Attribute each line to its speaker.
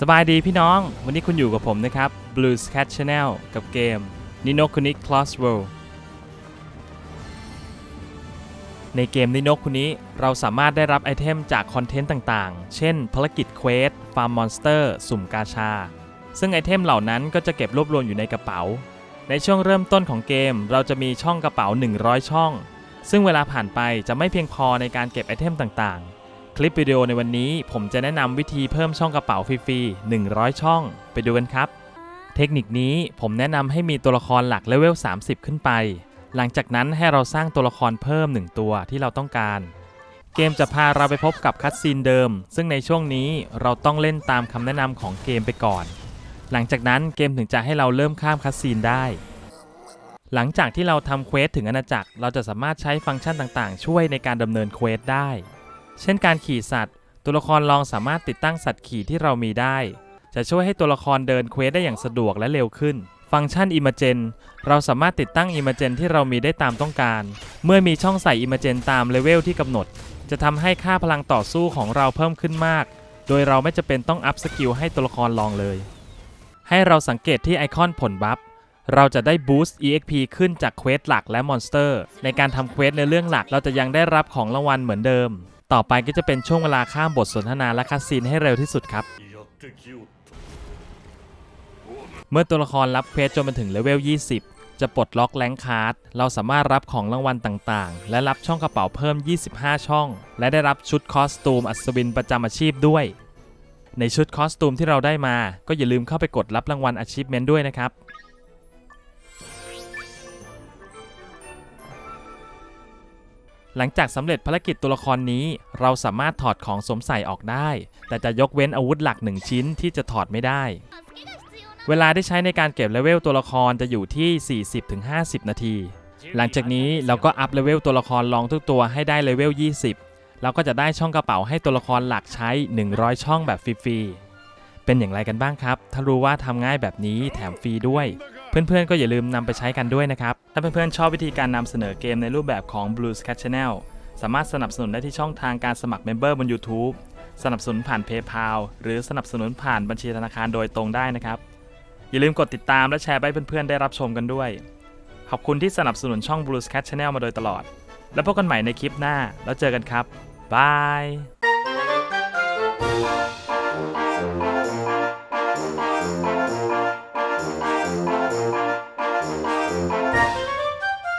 Speaker 1: สบายดีพี่น้อง วันนี้คุณอยู่กับผมนะครับ Blues Cat Channel กับเกม Nino Kunic Cross World ในเกมนิโนคุนี้เราสามารถได้รับไอเทมจากคอนเทนต์ต่างๆ เช่น ภารกิจเควสฟาร์มมอนสเตอร์สุ่มกาชา ซึ่งไอเทมเหล่านั้นก็จะเก็บรวบรวมอยู่ในกระเป๋า ในช่วงเริ่มต้นของเกม เราจะมีช่องกระเป๋า 100 ช่อง ซึ่งเวลาผ่านไปจะไม่เพียงพอในการเก็บไอเทมต่างๆ คลิปวิดีโอในวันนี้ผมจะแนะนำวิธีเพิ่มช่องกระเป๋าฟรีๆ 100 ช่อง ไปดูกันครับ เทคนิคนี้ผมแนะนำให้มีตัวละครหลักเลเวล 30 ขึ้นไป หลังจากนั้นให้เราสร้างตัวละครเพิ่ม 1 ตัวที่เราต้องการ เกมจะพาเราไปพบกับคัตซีนเดิม ซึ่งในช่วงนี้เราต้องเล่นตามคำแนะนำของเกมไปก่อน หลังจากนั้นเกมถึงจะให้เราเริ่มข้ามคัตซีนได้หลังจากที่เราทำเควสถึงอาณาจักร เราจะสามารถใช้ฟังก์ชันต่างๆ ช่วยในการดำเนินเควสได้ เช่นการขี่สัตว์ ตัวละครลองสามารถติดตั้งสัตว์ขี่ที่เรามีได้ จะช่วยให้ตัวละครเดินเควสได้อย่างสะดวกและเร็วขึ้น ฟังก์ชัน Imagen เราสามารถติดตั้ง Imagen ที่เรามีได้ตามต้องการ เมื่อมีช่องใส่ Imagen ตามเลเวลที่กำหนด จะทำให้ค่าพลังต่อสู้ของเราเพิ่มขึ้นมาก โดยเราไม่จะเป็นต้องอัพสกิลให้ตัวละครลองเลย ให้เราสังเกตที่ไอคอนผลบัฟเราจะได้บูสต์ EXP ขึ้นจากเควสหลักและมอนสเตอร์ ในการทำเควสในเรื่องหลักเราจะยังได้รับของรางวัลเหมือนเดิม ต่อไปก็จะเป็นช่วงเวลาข้ามบทสนทนาและคัดซีนให้เร็วที่สุดครับ เมื่อตัวละครรับเควสจนมาถึงเลเวล 20 จะปลดล็อกแลงคาร์ดเราสามารถรับของรางวัลต่างๆ และรับช่องกระเป๋าเพิ่ม 25 ช่อง และได้รับชุดคอสตูมอัศวินประจำอาชีพด้วย ในชุดคอสตูมที่เราได้มา ก็อย่าลืมเข้าไปกดรับรางวัลอาชีพเมนด้วยนะครับ หลังจากสำเร็จภารกิจตัวละครนี้ เราสามารถถอดของสวมใส่ออกได้ แต่จะยกเว้นอาวุธหลักหนึ่งชิ้นที่จะถอดไม่ได้ เวลาที่ใช้ในการเก็บเลเวลตัวละครจะอยู่ที่ 40-50 นาที หลังจากนี้เราก็อัพเลเวลตัวละครลองทุกตัวให้ได้เลเวล 20 เราก็จะได้ช่องกระเป๋าให้ตัวละครหลักใช้ 100 ช่องแบบฟรีๆเป็นอย่างไรกันบ้างครับ ถ้ารู้ว่าทำง่ายแบบนี้แถมฟรีด้วย เพื่อนๆ ก็อย่าลืมนำไปใช้กันด้วยนะครับ ถ้าเพื่อนๆ ชอบวิธีการนำเสนอเกมในรูปแบบของ Blues Cat Channel สามารถสนับสนุนได้ที่ช่องทางการสมัครเมมเบอร์บน YouTube สนับสนุนผ่าน PayPal หรือสนับสนุนผ่านบัญชีธนาคารโดยตรงได้นะครับ อย่าลืมกดติดตามและแชร์ไปให้เพื่อนๆ ได้รับชมกันด้วย ขอบคุณที่สนับสนุนช่อง Blues Cat Channel มาโดยตลอด แล้วพบกันใหม่ในคลิปหน้า แล้วเจอกันครับบาย